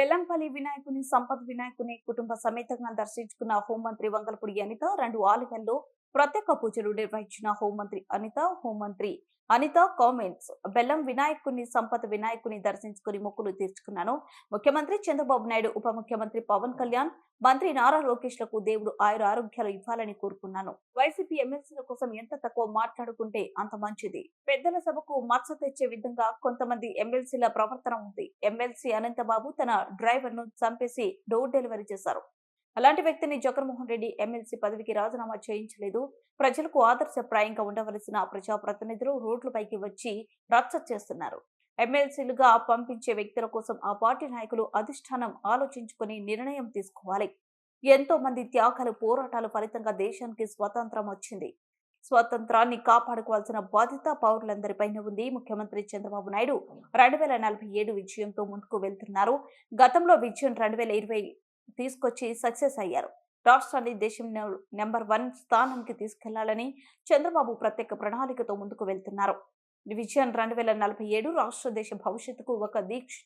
బెల్లంపల్లి వినాయకుని సంపత్ వినాయకుని కుటుంబ సమేతంగా దర్శించుకున్న హోంమంత్రి వంగలపూడి అనిత రెండు ఆలయాల్లో ప్రత్యేక పూజలు నిర్వహించిన హోంమంత్రి అనిత హోంమంత్రి అనిత కామెంట్స్. బెల్లం వినాయకుని సంపత్ వినాయకుని దర్శించుకుని మొక్కులు తీర్చుకున్నాను. ముఖ్యమంత్రి చంద్రబాబు నాయుడు ఉప ముఖ్యమంత్రి పవన్ కళ్యాణ్ మంత్రి నారా లోకేష్లకు దేవుడు ఆయుర ఆరోగ్యాలు ఇవ్వాలని కోరుకున్నాను. వైసీపీ ఎమ్మెల్సీల కోసం ఎంత తక్కువ మాట్లాడుకుంటే అంత మంచిది. పెద్దల సభకు మచ్చ తెచ్చే విధంగా కొంతమంది ఎమ్మెల్సీల ప్రవర్తన ఉంది. ఎమ్మెల్సీ అనంతబాబు తన డ్రైవర్ను చంపేసి డోర్ డెలివరీ చేశారు. అలాంటి వ్యక్తిని జగన్మోహన్ రెడ్డి ఎమ్మెల్సీ పదవికి రాజీనామా చేయించలేదు. ప్రజలకు ఆదర్శప్రాయంగా ఉండవలసిన ప్రజాప్రతినిధులు రోడ్లపైకి వచ్చి రచ్చ చేస్తున్నారు. ఎమ్మెల్సీలుగా పంపించే వ్యక్తుల కోసం ఆ పార్టీ నాయకులు అధిష్టానం ఆలోచించుకుని నిర్ణయం తీసుకోవాలి. ఎంతో మంది త్యాగాలు పోరాటాల ఫలితంగా దేశానికి స్వాతంత్రం వచ్చింది. స్వాతంత్రాన్ని కాపాడుకోవాల్సిన బాధ్యత పౌరులందరిపైన ఉంది. ముఖ్యమంత్రి చంద్రబాబు నాయుడు రెండు వేల నలభై ఏడు విజయంతో ముందుకు వెళ్తున్నారు. గతంలో విజయం రెండు వేల ఇరవై తీసుకొచ్చి సక్సెస్ అయ్యారు. రాష్ట్రాన్ని దేశం నెంబర్ వన్ స్థానానికి తీసుకెళ్ళాలని చంద్రబాబు ప్రత్యేక ప్రణాళికతో ముందుకు వెళ్తున్నారు. విజయం రెండు వేల నలభై ఏడు రాష్ట్ర దేశ భవిష్యత్తుకు ఒక దీక్ష